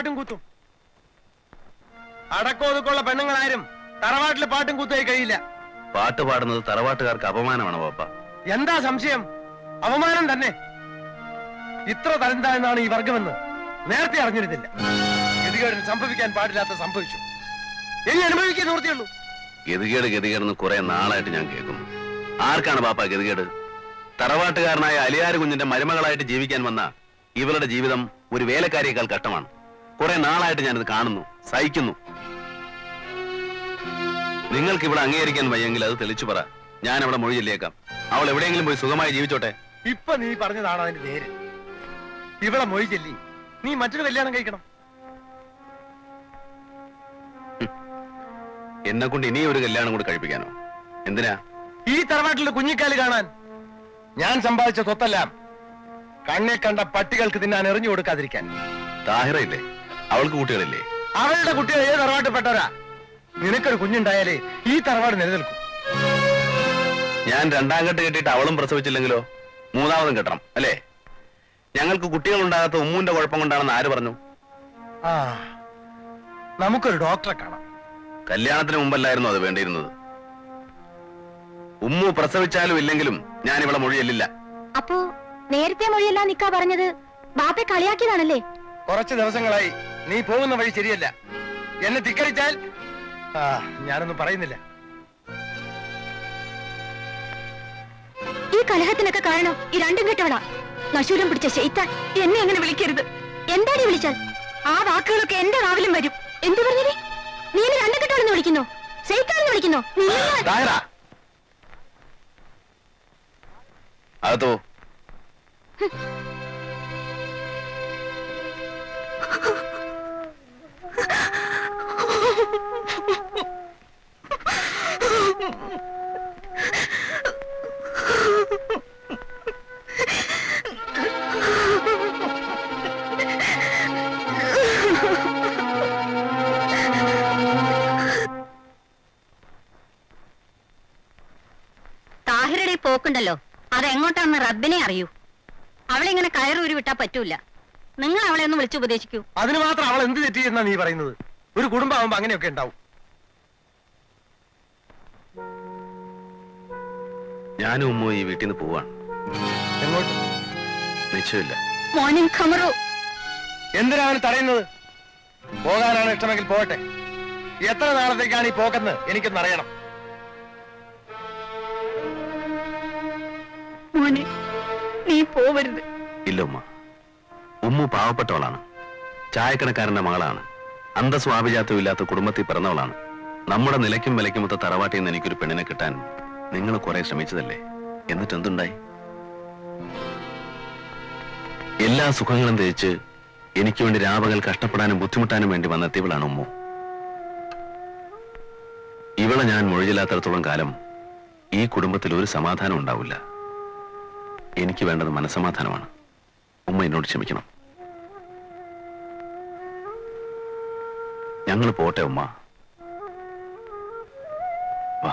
പാട്ടും കൂത്തും. അടക്കോതുക്കുള്ള പെണ്ണുങ്ങളാരും തറവാട്ടിൽ പാട്ടും കൂത്തായി കഴിയില്ല. പാട്ട് പാടുന്നത് തറവാട്ടുകാർക്ക് അപമാനമാണ് പാപ്പ എന്താ സംശയം? അപമാനം തന്നെ. ഇത്ര തരന്താണെന്നാണ് ഈ വർഗമെന്ന് നേരത്തെ അറിഞ്ഞിരുന്നില്ല. ഗതികേടിന് സംഭവിക്കാൻ പാടില്ലാത്ത സംഭവിച്ചു. ഇനി അനുഭവിക്കാൻ നിവൃത്തിയുള്ളൂ. ഗതികേട് ഗതികേടെന്ന് കുറെ നാളായിട്ട് ഞാൻ കേൾക്കുന്നു. ആർക്കാണ് പാപ്പ ഗതികേട്? തറവാട്ടുകാരനായ അലിയാർ കുഞ്ഞിന്റെ മരുമകളായിട്ട് ജീവിക്കാൻ വന്ന ഇവരുടെ ജീവിതം ഒരു വേലക്കാരിയേക്കാൾ കഷ്ടമാണ്. കുറെ നാളായിട്ട് ഞാനിത് കാണുന്നു സഹിക്കുന്നു. നിങ്ങൾക്ക് ഇവിടെ അംഗീകരിക്കാൻ വയ്യെങ്കിൽ അത് തെളിച്ചു പറ. ഞാൻ അവിടെ മൊഴി ചൊല്ലിയേക്കാം അവൾ എവിടെയെങ്കിലും പോയി സുഖമായി ജീവിച്ചോട്ടെ? ഇപ്പൊ നീ പറഞ്ഞതാണ് അതിന്റെ നേര് ഇവിടെ മൊഴി ചെല്ലി. നീ മറ്റൊരു കല്യാണം കഴിക്കണം. എന്നെ കൊണ്ട് ഇനിയും ഒരു കല്യാണം കൂടി കഴിപ്പിക്കാനോ? എന്തിനാ? ഈ തറവാട്ടിലെ കുഞ്ഞിക്കാൽ കാണാൻ ഞാൻ സമ്പാദിച്ച സ്വത്തെല്ലാം കണ്ണെ കണ്ട പട്ടികൾക്ക് തിന്നാൻ എറിഞ്ഞു കൊടുക്കാതിരിക്കാൻ. താഹിറയില്ലേ? അവൾക്ക് കുട്ടികളില്ലേ? അവളുടെ കുട്ടികൾ ഏത് തറവാട്ടിൽപ്പെട്ടവരാ? നിനക്കൊരു കുഞ്ഞുണ്ടായാലേ ഈ തറവാട് നിലനിൽക്കും. ഞാൻ രണ്ടാം കെട്ട് കെട്ടിയിട്ട് അവളും പ്രസവിച്ചില്ലെങ്കിലോ? മൂന്നാമതും കെട്ടണം അല്ലേ? ഞങ്ങൾക്ക് കുട്ടികൾ ഉണ്ടാകാത്ത ഉമ്മുന്റെ കുഴപ്പം കൊണ്ടാണെന്ന് ആര് പറഞ്ഞു? ആ നമുക്കൊരു ഡോക്ടറെ കാണാം. കല്യാണത്തിന് മുമ്പല്ലായിരുന്നു അത് വേണ്ടിയിരുന്നത്. ഉമ്മു പ്രസവിച്ചാലും ഇല്ലെങ്കിലും ഞാൻ ഇവിടെ മൊഴിയല്ലില്ല. അപ്പോ നേരത്തെ മൊഴിയല്ല നിക്കാ പറഞ്ഞത്? ബാപ്പെ കളിയാക്കിയതാണല്ലേ? കുറച്ച് ദിവസങ്ങളായി നീ പോകുന്ന വഴി ശരിയല്ല. എന്നെ ധിക്കരിച്ചാൽ ആ ഞാനൊന്നും പറയുന്നില്ല. ഈ കലഹത്തിനൊക്കെ കാരണം ഈ രണ്ടും കെട്ടവളാ. നശൂലം പിടിച്ച ശൈത്താൻ എന്നെ അങ്ങനെ വിളിക്കരുത്. എന്താടി വിളിച്ചാൽ? ആ വാക്കുകളൊക്കെ എന്റെ നാവിലും വരും. എന്തു പറഞ്ഞേ നീ? എന്നെ രണ്ടും കെട്ടവളെന്ന് വിളിക്കുന്നോ? ശൈത്താനെന്ന് വിളിക്കുന്നോ? ഞാൻ- പോക്കുണ്ടല്ലോ അതെങ്ങോട്ടാണെന്ന് റബ്ബിനെ അറിയൂ. അവളിങ്ങനെ കയറൂരി വിട്ടാ പറ്റൂല. നിങ്ങൾ അവളെ ഒന്ന് വിളിച്ചു ഉപദേശിക്കൂ. അതിന് മാത്രം അവൾ എന്ത് തെറ്റി എന്നാ നീ പറയുന്നത്? ഒരു കുടുംബമാകുമ്പോ അങ്ങനെയൊക്കെ ഉണ്ടാവും. ഞാനും ഉമ്മ ഈ വീട്ടിൽ നിന്ന് പോവാണ്. എങ്ങോട്ട്? നിശ്ചയമില്ല. ഖമറു. എന്തിനാണ് തടയുന്നത്? പോകാനാണ് ഇഷ്ടമെങ്കിൽ പോകട്ടെ. എത്ര നാളത്തേക്കാണ് ഈ പോക്കെന്ന് എനിക്കൊന്ന് മോനെ നീ പോവരുത്. ഇല്ല ഉമ്മ. ഉമ്മു പാവപ്പെട്ടവളാണ്. ചായക്കടക്കാരന്റെ മകളാണ്. അന്തസ്വാഭിജാത്വം ഇല്ലാത്ത കുടുംബത്തിൽ പിറന്നവളാണ്. നമ്മുടെ നിലയ്ക്കും വിലയ്ക്കുമൊത്ത തറവാട്ടിൽ നിന്ന് എനിക്കൊരു പെണ്ണിനെ കിട്ടാൻ നിങ്ങൾ കുറെ ശ്രമിച്ചതല്ലേ? എന്നിട്ട് എന്തുണ്ടായി? എല്ലാ സുഖങ്ങളും തേച്ച് എനിക്ക് വേണ്ടി രാപകൽ കഷ്ടപ്പെടാനും ബുദ്ധിമുട്ടാനും വേണ്ടി വന്നെത്തിയവളാണ് ഉമ്മു. ഇവളെ ഞാൻ മൊഴിയില്ലാത്തടത്തോളം കാലം ഈ കുടുംബത്തിൽ ഒരു സമാധാനം ഉണ്ടാവില്ല. എനിക്ക് വേണ്ടത് മനസമാധാനമാണ് ഉമ്മ എന്നോട് ക്ഷമിക്കണം. ഞങ്ങൾ പോട്ടെ ഉമ്മ. വാ.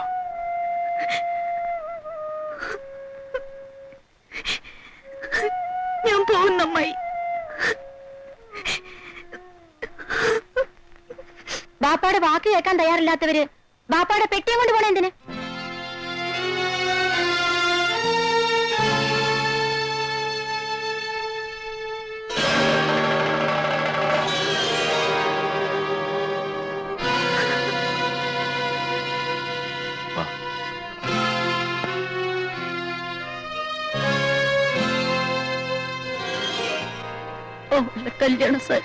ഞാൻ പോകുന്നമ്മായി ബാപ്പാടെ വാക്ക് കേൾക്കാൻ തയ്യാറില്ലാത്തവര് കല്യാണം സാർ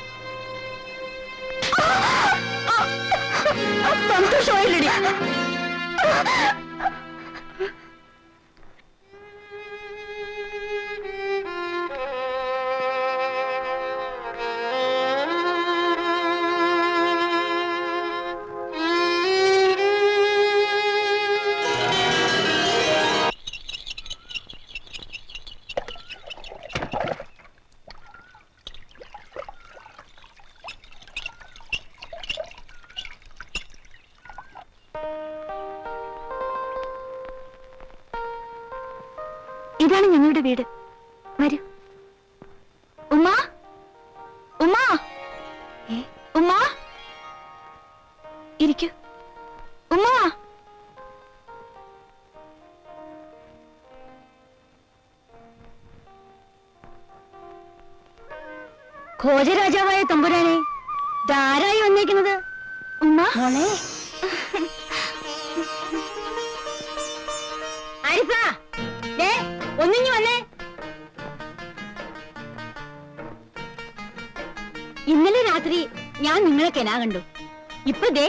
ഭോജരാജാവായ തമ്പുരാനെ ധാരായി വന്നേക്കുന്നത്? മോളെ. ആരിഫ ഒന്നിഞ്ഞു വന്നേ. ഇന്നലെ രാത്രി ഞാൻ നിങ്ങളെ കെനാ കണ്ടു. ഇപ്പൊ ദേ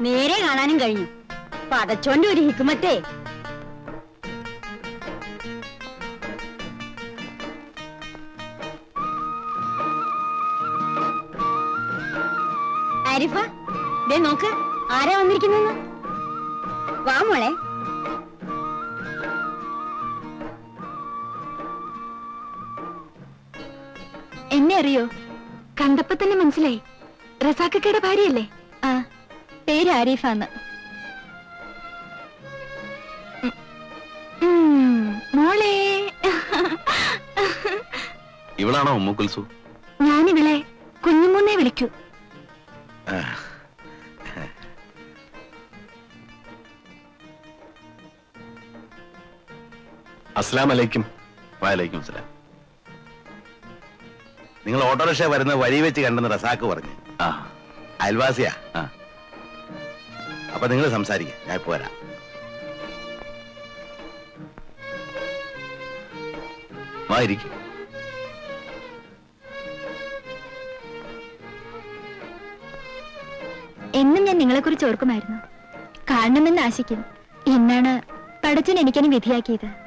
നേരെ കാണാനും കഴിഞ്ഞു. പതച്ചോന്റെ ഒരു ഹിക്കുമത്തേ നോക്ക്. ആരാ വന്നിരിക്കുന്നെന്ന് വാ മോളെ. എന്നെ അറിയോ? കണ്ടപ്പോ തന്നെ മനസ്സിലായി. റസാക്കക്കയുടെ ഭാര്യയല്ലേ? ആ പേര് ആരിഫാന്ന്. മോളെ. ഇവളാണോ ഉമ്മു കുൽസു ഞാനിവളെ കുഞ്ഞുമൂന്നേ വിളിക്കൂ. അസ്ലാം അലൈക്കും വാലേക്കും സലാം നിങ്ങൾ ഓട്ടോറിക്ഷ വരുന്ന വഴി വെച്ച് കണ്ടെന്ന് റസാക്ക് പറഞ്ഞു. ആ. അയൽവാസിയാ. ആ. അപ്പൊ നിങ്ങൾ സംസാരിക്കാം. ഞാൻ ഇപ്പൊ വരാം. വാ ഇരിക്കും. എന്നും ഞാൻ നിങ്ങളെ കുറിച്ച് ഓർക്കുമായിരുന്നു. കാണണമെന്ന് ആശിക്കും. എന്നാണ് പടച്ചൻ എനിക്കതിന് വിധിയാക്കിയത്.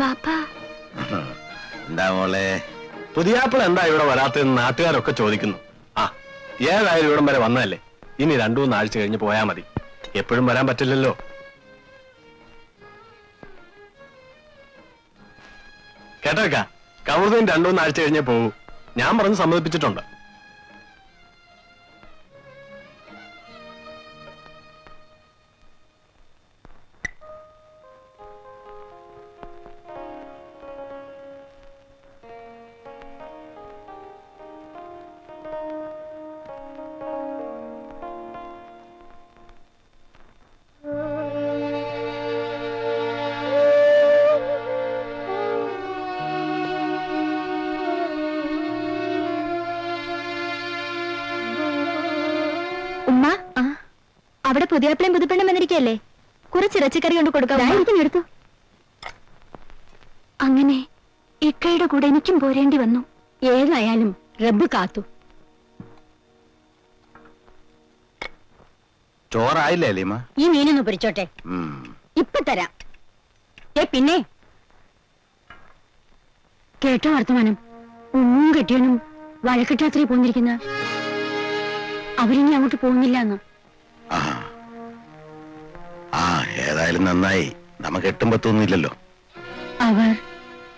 ബാപ്പാ. എന്താ മോളെ? പുതിയാപ്പിൾ എന്താ ഇവിടെ വരാത്തതെന്ന് നാട്ടുകാരൊക്കെ ചോദിക്കുന്നു. ആ ഏതായാലും ഇവിടം വരെ വന്നതല്ലേ? ഇനി രണ്ടു മൂന്ന് ആഴ്ച കഴിഞ്ഞ് പോയാ മതി. എപ്പോഴും വരാൻ പറ്റില്ലല്ലോ. കേട്ടേക്ക കൗർദീൻ രണ്ടു മൂന്ന് ആഴ്ച കഴിഞ്ഞേ പോകൂ. ഞാൻ പറഞ്ഞ് സമ്മതിപ്പിച്ചിട്ടുണ്ട്. അവിടെ പുതിയാപ്പിളയും പുതുപ്പെണ്ണും വന്നിരിക്കല്ലേ കുറച്ച് ഇറച്ചിക്കറി കൊണ്ട് കൊടുക്കാം എടുത്തു. അങ്ങനെ ഇക്കയുടെ കൂടെ എനിക്കും പോരേണ്ടി വന്നു. ഏതായാലും റബ്ബ് കാത്തു. ചോറായില്ലേ ഈ മീനൊന്ന് പൊരിച്ചോട്ടെ. ഉം. ഇപ്പൊ തരാം. ഏ പിന്നെ? കേട്ടോ വർത്തമാനം. ഉമ്മും കെട്ടിയനും വഴക്കെട്ടാത്രേ പോന്നിരിക്കുന്ന. അവരിനി അങ്ങോട്ട് പോകുന്നില്ല എന്ന് ഏതായാലും നന്നായി. നമുക്ക് എട്ടും പത്തൊന്നും ഇല്ലല്ലോ. അവർ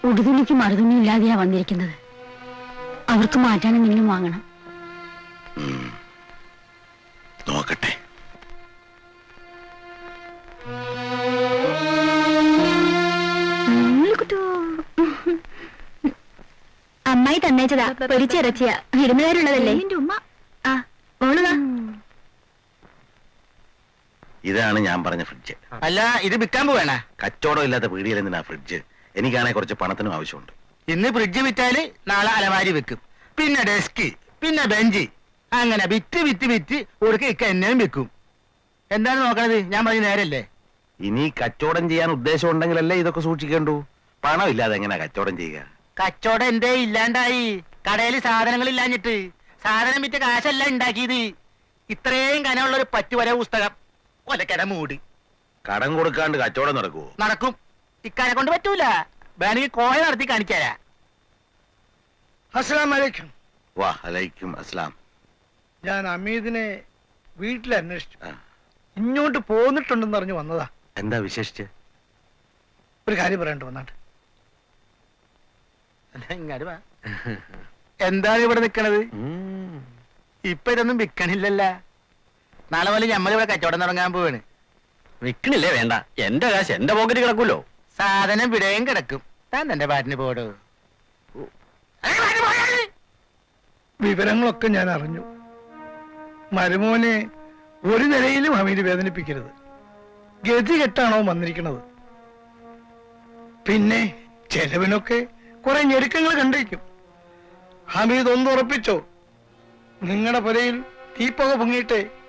ഉടുതുണിക്ക് മറുതുണി ഇല്ലാതെയാ വന്നിരിക്കുന്നത്. അവർക്ക് മാറ്റാൻ എന്തെങ്കിലും വാങ്ങണം. നോക്കട്ടെ. അമ്മായി തന്നേച്ചതാ. പൊരിച്ചിറച്ചിയാ വിരുന്നുകാരുള്ളതല്ലേ ഉമ്മ ആ മോളുവാ ഇതാണ് ഞാൻ പറഞ്ഞ ഫ്രിഡ്ജ് അല്ല ഇത് വിൽക്കാൻ പോവേണ? കച്ചവടം ഇല്ലാത്ത പീടിയിൽ എന്തിനാ ഫ്രിഡ്ജ് എനിക്കാണെങ്കിൽ കുറച്ച് പണത്തിനും ആവശ്യമുണ്ട്. ഇന്ന് ഫ്രിഡ്ജ് വിറ്റാൽ നാളെ അലമാരി വെക്കും പിന്നെ ഡെസ്ക് പിന്നെ ബെഞ്ച് അങ്ങനെ വിറ്റ് വിറ്റ് വിറ്റ് ഒടുക്ക ഇക്ക എന്നെയും വെക്കും എന്താണ് നോക്കണത്? ഞാൻ പറഞ്ഞ നേരല്ലേ? ഇനി കച്ചവടം ചെയ്യാൻ ഉദ്ദേശം ഉണ്ടെങ്കിലല്ലേ ഇതൊക്കെ സൂക്ഷിക്കേണ്ടു? പണം ഇല്ലാതെ എങ്ങനെയാ കച്ചവടം ചെയ്യുക? കച്ചവടം എന്തേ ഇല്ലാണ്ടായി? കടയിൽ സാധനങ്ങൾ ഇല്ലാഞ്ഞിട്ട് സാധനം വിറ്റ് കാശല്ല ഉണ്ടാക്കിയത്. ഇത്രയും കനമുള്ള ഒരു പറ്റുവര പുസ്തകം. ഒലക്കട മൂട്. കടം കൊടുക്കാണ്ട് കച്ചവടം നടക്കുവോ? നടക്കും. ഇക്കാരെ കൊണ്ട് പറ്റൂല. വേണമെങ്കിൽ കോയ നടത്തി കാണിക്കാരാ അസ്സലാം വലൈക്കും വാ അലൈക്കും അസ്ലാം ഞാൻ അമീദിനെ വീട്ടിൽ അന്വേഷിച്ചു. ആ, ഇങ്ങോട്ട് പോന്നിട്ടുണ്ടെന്ന് അറിഞ്ഞു വന്നതാ. എന്താ വിശേഷിച്ച്? ഒരു കാര്യം പറയണ്ട വന്നാട്ട്. ഇങ്ങോട്ട് വാ. എന്താണ് ഇവിടെ നിക്കണത്? ഉം. ഇപ്പൊ ഇതൊന്നും വിൽക്കണില്ലല്ല നാളെ പോലെ ഞമ്മളിവിടെ കച്ചവടം തുടങ്ങാൻ പോവാണ്. വിൽക്കണില്ലേ? വേണ്ട. എന്റെ കാശ് എന്റെ പോക്കറ്റ് കിടക്കൂലോ? സാധനം വിടയും കിടക്കും. താൻ തന്റെ പാട്ടിന് പോടോ. വിവരങ്ങളൊക്കെ ഞാൻ അറിഞ്ഞു. മരുമോനെ ഒരു നിലയിലും ഹമീദ് വേദനിപ്പിക്കരുത്. ഗതി കെട്ടാണോ വന്നിരിക്കുന്നത് പിന്നെ ചെലവിനൊക്കെ കുറെ ഞെരുക്കങ്ങൾ കണ്ടിരിക്കും ഹമീദ് ഒന്ന് ഉറപ്പിച്ചോ? നിങ്ങളുടെ പുരയിൽ തീപ്പക പൊങ്ങിയിട്ട്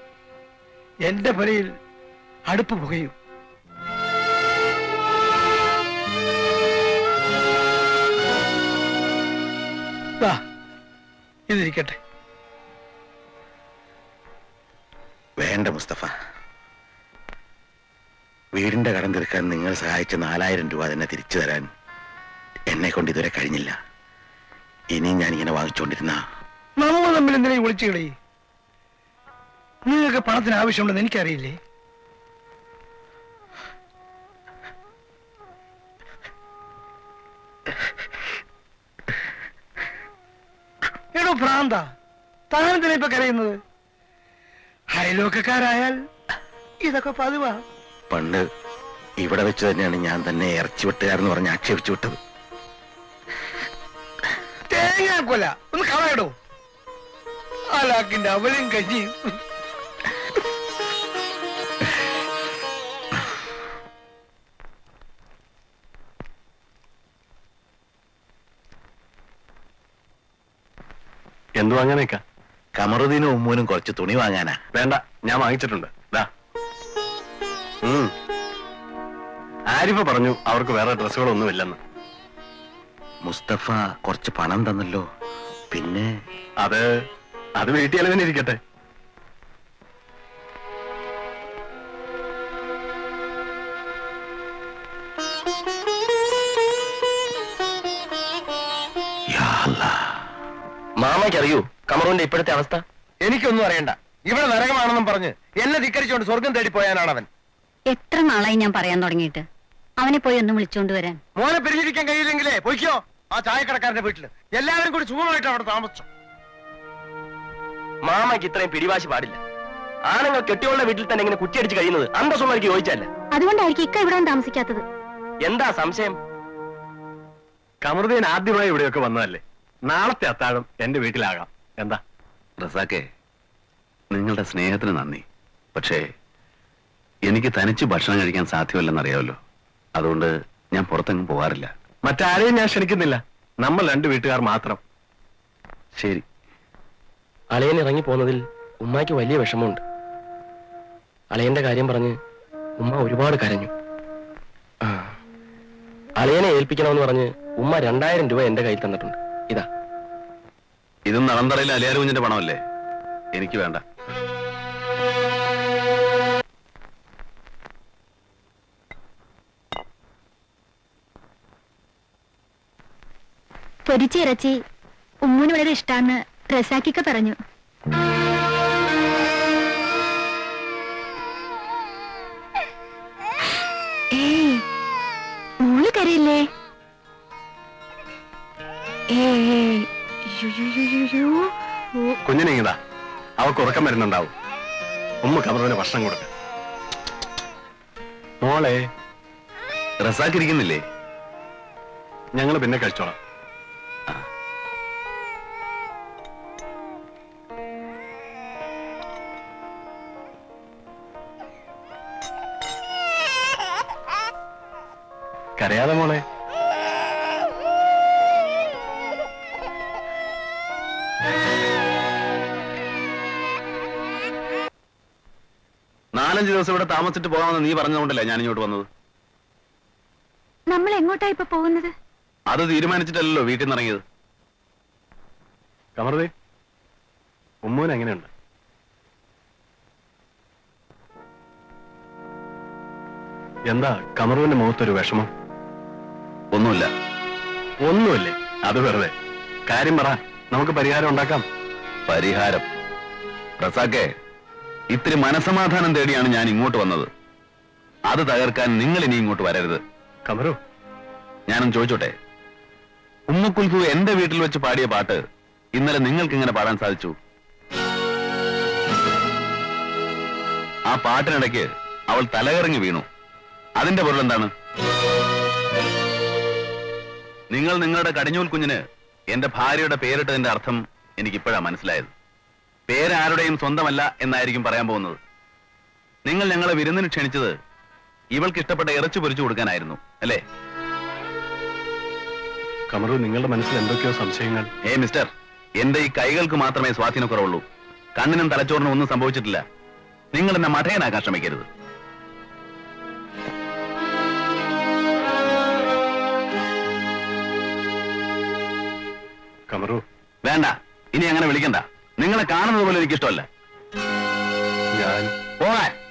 എന്റെ പുരയിൽ അടുപ്പ് പുകയും. ഇതിരിക്കട്ടെ വേണ്ട മുസ്തഫ. വീടിന്റെ കടം തീർക്കാൻ നിങ്ങൾ സഹായിച്ച നാലായിരം രൂപ തന്നെ തിരിച്ചു തരാൻ എന്നെ കൊണ്ട് ഇതുവരെ കഴിഞ്ഞില്ല. ഇനിയും ഞാൻ ഇങ്ങനെ വാങ്ങിച്ചുകൊണ്ടിരുന്ന. നമ്മൾ തമ്മിൽ എന്തിനാ ഈ വിളിച്ചു കളി? നിങ്ങൾക്ക് പണത്തിന് ആവശ്യമുണ്ടെന്ന് എനിക്കറിയില്ലേ? എടോ ഭ്രാന്ത താനെന്തിനാ ഇപ്പൊ കരയുന്നത്? അയലോക്കക്കാരായാൽ ഇതൊക്കെ പതിവാ. പണ്ട് ഇവിടെ വെച്ച് തന്നെയാണ് ഞാൻ തന്നെ ഇറച്ചി വെട്ടുകാരെന്ന് പറഞ്ഞ് ആക്ഷേപിച്ചു വിട്ടത്. തേങ്ങാക്കൊല ഒന്ന് കളയടോ. അലാക്കിന്റെ അവലും കഞ്ഞിയും എന്തു വാങ്ങാനേക്കാ കമറുദ്ദീനും ഉമ്മൂനും കുറച്ച് തുണി വാങ്ങാനാ. വേണ്ട ഞാൻ വാങ്ങിച്ചിട്ടുണ്ട്. ദാ. ഉം. ആരിഫ് പറഞ്ഞു അവർക്ക് വേറെ ഡ്രസ്സുകളൊന്നും ഇല്ലെന്ന് മുസ്തഫ കുറച്ച് പണം തന്നല്ലോ. പിന്നെ അത് അത് വീട്ടിയാലും തന്നെ ഇരിക്കട്ടെ. മാമയ്ക്കറിയൂ കമറൂന്റെ ഇപ്പോഴത്തെ അവസ്ഥ? എനിക്കൊന്നും അറിയണ്ട. ഇവിടെ നരകമാണെന്നും പറഞ്ഞ് എന്നെ ധിക്കരിച്ചുകൊണ്ട് സ്വർഗം തേടി പോയാനാണ് അവൻ എത്ര നാളായി ഞാൻ പറയാൻ തുടങ്ങിയിട്ട്? അവനെ പോയി ഒന്ന് വിളിച്ചോണ്ട് വരാൻ. മോനെ പിരിഞ്ഞിരിക്കാൻ കഴിയില്ലെങ്കിലേ പൊയ്ക്കോ. ആ ചായക്കടക്കാരന്റെ വീട്ടിൽ. എല്ലാവരും കൂടി സുഖമായിട്ട് അവിടെ താമസിച്ചു. മാമയ്ക്ക് ഇത്രയും പിടിവാശി പാടില്ല. ആണുങ്ങൾ കെട്ടിയുള്ള വീട്ടിൽ തന്നെ ഇങ്ങനെ കുറ്റിയടിച്ച് കഴിയുന്നത് അന്തസ്വമാർക്ക് യോജിച്ചല്ല അതുകൊണ്ടായിരിക്കും ഇക്ക ഇവിടെ താമസിക്കാത്തത്. എന്താ സംശയം? കമറുദ്ദീൻ ആദ്യമായി ഇവിടെയൊക്കെ വന്നതല്ലേ? നാളത്തെ അത്താഴം എന്റെ വീട്ടിലാകാം. എന്താ? റസാക്കെ നിങ്ങളുടെ സ്നേഹത്തിന് നന്ദി. പക്ഷേ എനിക്ക് തനിച്ച് ഭക്ഷണം കഴിക്കാൻ സാധ്യമല്ലെന്നറിയാമല്ലോ. അതുകൊണ്ട് ഞാൻ പുറത്തെങ്ങും പോകാറില്ല. മറ്റാരെയും ഞാൻ ക്ഷണിക്കുന്നില്ല. നമ്മൾ രണ്ട് വീട്ടുകാർ മാത്രം. ശരി. അളയൻ ഇറങ്ങി പോകുന്നതിൽ ഉമ്മയ്ക്ക് വലിയ വിഷമമുണ്ട്. അളയന്റെ കാര്യം പറഞ്ഞ് ഉമ്മ ഒരുപാട് കരഞ്ഞു. ആ. അളയനെ ഏൽപ്പിക്കണമെന്ന് പറഞ്ഞ് ഉമ്മ രണ്ടായിരം രൂപ എന്റെ കയ്യിൽ തന്നിട്ടുണ്ട്. ഇതാ. ഇത് നടന്തറയിൽ അലിയാരുകുഞ്ഞിന്റെ പണമല്ലേ? എനിക്ക് വേണ്ട. പൊരിച്ചിറച്ചി ഉമ്മൂന് വളരെ ഇഷ്ടാന്ന് റസാക്കിക്ക പറഞ്ഞു. കുഞ്ഞിനെ ഇതാ. അവൾക്ക് ഉറക്കം വരുന്നുണ്ടാവും. ഉമ്മ കമറുവിന് ഭക്ഷണം കൊടുക്ക. മോളെ റസാക്കിരിക്കുന്നില്ലേ ഞങ്ങൾ പിന്നെ കഴിച്ചോളാം. നാലഞ്ച് ദിവസം ഇവിടെ താമസിച്ചിട്ട് പോകാമെന്ന് നീ പറഞ്ഞതുകൊണ്ടല്ലേ ഞാൻ ഇങ്ങോട്ട് വന്നത്? നമ്മൾ എങ്ങോട്ടാ ഇപ്പൊ പോകുന്നത്? അത് തീരുമാനിച്ചിട്ടല്ലോ വീട്ടിൽ നിന്ന് ഇറങ്ങിയത്. കമറുദേ ഉമ്മൂന് എങ്ങനെയുണ്ട്? എന്താ കമറുവിന്റെ മുഖത്തൊരു വിഷമം? ഒന്നുമില്ല. ഒന്നുമില്ലേ? അത് വെറുതെ. കാര്യം പറ നമുക്ക് പരിഹാരം ഉണ്ടാക്കാം. പരിഹാരം. റസാക്കെ ഇത്തിരി മനസമാധാനം തേടിയാണ് ഞാൻ ഇങ്ങോട്ട് വന്നത്. അത് തകർക്കാൻ നിങ്ങൾ ഇനി ഇങ്ങോട്ട് വരരുത്. കമറു. ഞാനും ചോദിച്ചോട്ടെ? ഉമ്മക്കുൽഫു എന്റെ വീട്ടിൽ വെച്ച് പാടിയ പാട്ട് ഇന്നലെ നിങ്ങൾക്ക് ഇങ്ങനെ പാടാൻ സാധിച്ചു? ആ പാട്ടിനിടയ്ക്ക് അവൾ തലകറങ്ങി വീണു. അതിന്റെ പൊരുൾ എന്താണ്? നിങ്ങൾ നിങ്ങളുടെ കടിഞ്ഞൂൽ കുഞ്ഞിന് എന്റെ ഭാര്യയുടെ പേരിട്ടതിന്റെ അർത്ഥം എനിക്കിപ്പോഴാണ് മനസ്സിലായത്. പേരാരുടെയും സ്വന്തമല്ല എന്നായിരിക്കും പറയാൻ പോകുന്നത്. നിങ്ങൾ ഞങ്ങളെ വിരുന്നിന് ക്ഷണിച്ചത് ഇവൾക്ക് ഇഷ്ടപ്പെട്ട ഇറച്ചി പൊരിച്ചു കൊടുക്കാനായിരുന്നു അല്ലേ? കമറു നിങ്ങളുടെ മനസ്സിൽ എന്തൊക്കെയോ സംശയങ്ങൾ. ഏ മിസ്റ്റർ എന്റെ ഈ കൈകൾക്ക് മാത്രമേ സ്വാധീനക്കുറവുള്ളൂ കണ്ണിനും തലച്ചോറിനും ഒന്നും സംഭവിച്ചിട്ടില്ല. നിങ്ങൾ എന്നെ മഠയനാക്കാൻ ശ്രമിക്കരുത്. കമറു. വേണ്ട ഇനി അങ്ങനെ വിളിക്കണ്ട. നിങ്ങളെ കാണുന്നത് പോലെ എനിക്കിഷ്ടമല്ല. ഞാൻ പോകാൻ.